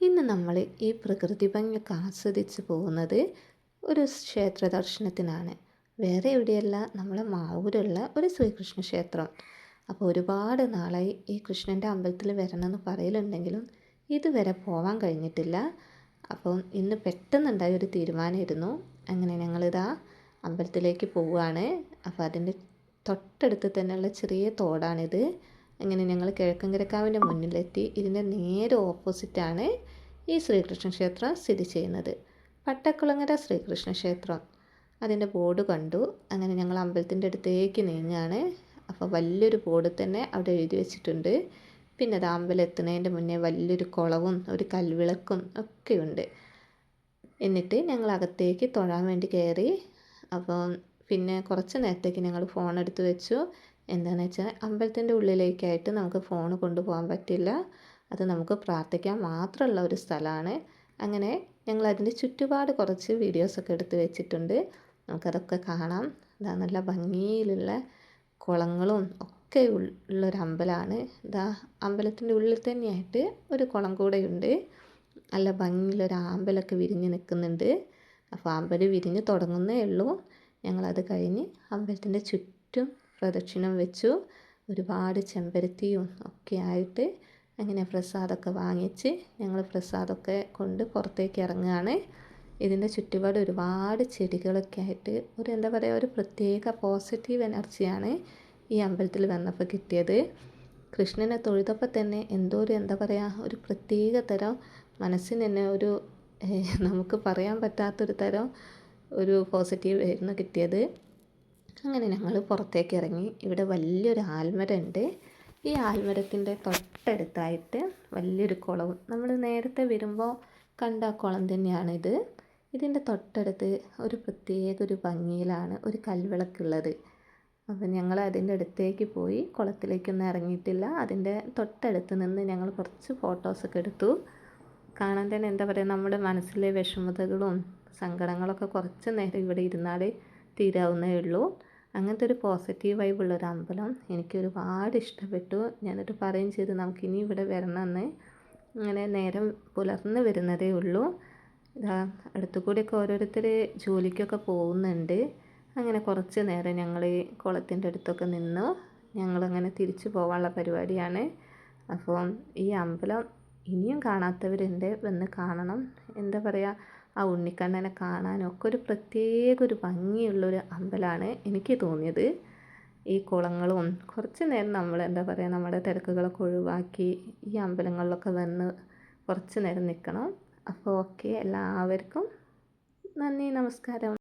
ഇന്ന് നമ്മൾ ഈ പ്രകൃതി ഭംഗിയൊക്കെ ആസ്വദിച്ച് പോകുന്നത് ഒരു ക്ഷേത്ര ദർശനത്തിനാണ്. വേറെ എവിടെയല്ല നമ്മളെ മാവൂരുള്ള ഒരു ശ്രീകൃഷ്ണ ക്ഷേത്രം. അപ്പോൾ ഒരുപാട് നാളായി ഈ കൃഷ്ണന്റെ അമ്പലത്തിൽ വരണമെന്ന് പറയലുണ്ടെങ്കിലും ഇതുവരെ പോവാൻ കഴിഞ്ഞിട്ടില്ല. അപ്പം ഇന്ന് പെട്ടെന്നുണ്ടായ ഒരു തീരുമാനമായിരുന്നു. അങ്ങനെ ഞങ്ങളിതാ അമ്പലത്തിലേക്ക് പോവുകയാണ്. അപ്പോൾ അതിന്റെ തൊട്ടടുത്ത് തന്നെയുള്ള ചെറിയ തോടാണിത്. അങ്ങനെ ഞങ്ങൾ കിഴക്കങ്കരക്കാവിന്റെ മുന്നിലെത്തി. ഇതിന്റെ നേരെ ഓപ്പോസിറ്റാണ് ഈ ശ്രീകൃഷ്ണ ക്ഷേത്രം സ്ഥിതി ചെയ്യുന്നത്. പട്ടക്കുളങ്ങര ശ്രീകൃഷ്ണ ക്ഷേത്രം. അതിന്റെ ബോർഡ് കണ്ടു. അങ്ങനെ ഞങ്ങൾ അമ്പലത്തിന്റെ അടുത്തേക്ക് നീങ്ങുകയാണ് അപ്പോൾ വലിയൊരു ബോർഡ് തന്നെ അവിടെ എഴുതി വെച്ചിട്ടുണ്ട്. പിന്നെ അത് അമ്പലം എത്തുന്നതിന്റെ മുന്നേ വലിയൊരു കുളവും ഒരു കൽവിളക്കും ഒക്കെയുണ്ട്. എന്നിട്ട് ഞങ്ങൾ അകത്തേക്ക് തൊഴാൻ വേണ്ടി കയറി. അപ്പോൾ പിന്നെ കുറച്ച് നേരത്തേക്ക് ഞങ്ങൾ ഫോൺ എടുത്ത് വെച്ചു. എന്താണെന്ന് വെച്ചാൽ അമ്പലത്തിന്റെ ഉള്ളിലേക്കായിട്ട് നമുക്ക് ഫോൺ കൊണ്ടുപോകാൻ പറ്റില്ല. അത് നമുക്ക് പ്രാർത്ഥിക്കാൻ മാത്രമുള്ള ഒരു സ്ഥലമാണ്. അങ്ങനെ ഞങ്ങൾ അതിന്റെ ചുറ്റുപാട് കുറച്ച് വീഡിയോസൊക്കെ എടുത്ത് വെച്ചിട്ടുണ്ട്. നമുക്കതൊക്കെ കാണാം. ഇതാ നല്ല ഭംഗിയിലുള്ള കുളങ്ങളും ഒക്കെ ഉള്ളൊരു അമ്പലമാണ്. ഇതാ അമ്പലത്തിന്റെ ഉള്ളിൽ തന്നെയായിട്ട് ഒരു കുളം കൂടെയുണ്ട്. നല്ല ഭംഗിയിലൊരു ആമ്പലൊക്കെ വിരിഞ്ഞ് നിൽക്കുന്നുണ്ട്. അപ്പോൾ അമ്പലം വിരിഞ്ഞ് തുടങ്ങുന്നേ ഉള്ളൂ. ഞങ്ങളത് കഴിഞ്ഞ് അമ്പലത്തിന്റെ ചുറ്റും പ്രദക്ഷിണം വെച്ചു. ഒരുപാട് ചെമ്പരത്തിയും ഒക്കെ ആയിട്ട് അങ്ങനെ പ്രസാദമൊക്കെ വാങ്ങിച്ച് ഞങ്ങൾ പ്രസാദമൊക്കെ കൊണ്ട് പുറത്തേക്ക് ഇറങ്ങുകയാണ്. ഇതിന്റെ ചുറ്റുപാട് ഒരുപാട് ചെടികളൊക്കെ ആയിട്ട് ഒരു എന്താ പറയുക ഒരു പ്രത്യേക പോസിറ്റീവ് എനർജിയാണ് ഈ അമ്പലത്തിൽ വന്നപ്പോൾ കിട്ടിയത്. കൃഷ്ണനെ തൊഴുതപ്പോൾ തന്നെ എന്തോ ഒരു എന്താ പറയുക ഒരു പ്രത്യേക തരം മനസ്സിന് തന്നെ ഒരു നമുക്ക് പറയാൻ പറ്റാത്തൊരു തരം ഒരു പോസിറ്റീവ് ആയിരുന്നു കിട്ടിയത്. അങ്ങനെ ഞങ്ങൾ പുറത്തേക്ക് ഇറങ്ങി. ഇവിടെ വലിയൊരു ആൽമരം ഉണ്ട് ഈ ആൽമരത്തിന്റെ തൊട്ടടുത്തായിട്ട് വലിയൊരു കുളവും നമ്മൾ നേരത്തെ വരുമ്പോൾ കണ്ട കുളം തന്നെയാണിത്. ഇതിന്റെ തൊട്ടടുത്ത് ഒരു പ്രത്യേക ഒരു ഭംഗിയിലാണ് ഒരു കൽവിളക്കുള്ളത് അപ്പം ഞങ്ങൾ അതിന്റെ അടുത്തേക്ക് പോയി കുളത്തിലേക്കൊന്നും ഇറങ്ങിയിട്ടില്ല. അതിന്റെ തൊട്ടടുത്ത് നിന്ന് ഞങ്ങൾ കുറച്ച് ഫോട്ടോസൊക്കെ എടുത്തു. കാണാൻ തന്നെ എന്താ പറയുക നമ്മുടെ മനസ്സിലെ വിഷമതകളും സങ്കടങ്ങളൊക്കെ കുറച്ച് നേരം ഇവിടെ ഇരുന്നാൽ തീരാവുന്നേ ഉള്ളൂ. അങ്ങനത്തെ ഒരു പോസിറ്റീവ് വൈബുള്ള ഒരു അമ്പലം എനിക്ക് ഒരുപാട് ഇഷ്ടപ്പെട്ടു. ഞാനിട്ട് പറയും ചെയ്തു നമുക്കിനി ഇവിടെ വരണമെന്ന്. ഇങ്ങനെ നേരം പുലർന്ന് വരുന്നതേ ഉള്ളൂ. ഇതാ അടുത്തുകൂടിയൊക്കെ ഓരോരുത്തർ ജോലിക്കൊക്കെ പോകുന്നുണ്ട്. അങ്ങനെ കുറച്ച് നേരം ഞങ്ങൾ കുളത്തിന്റെ അടുത്തൊക്കെ നിന്നു. ഞങ്ങളങ്ങനെ തിരിച്ചു പോകാനുള്ള പരിപാടിയാണ്. അപ്പം ഈ അമ്പലം ഇനിയും കാണാത്തവരുണ്ട് വന്ന് കാണണം. എന്താ പറയുക ആ ഉണ്ണിക്കണ്ണനെ കാണാനൊക്കെ ഒരു പ്രത്യേക ഒരു ഭംഗിയുള്ളൊരു അമ്പലമാണ് എനിക്ക് തോന്നിയത്. ഈ കുളങ്ങളും കുറച്ച് നേരം നമ്മൾ എന്താ പറയുക നമ്മുടെ തിരക്കുകളൊക്കെ ഒഴിവാക്കി ഈ അമ്പലങ്ങളിലൊക്കെ വന്ന് കുറച്ച് നേരം നിൽക്കണം അപ്പോൾ ഓക്കെ എല്ലാവർക്കും നന്ദി നമസ്കാരം.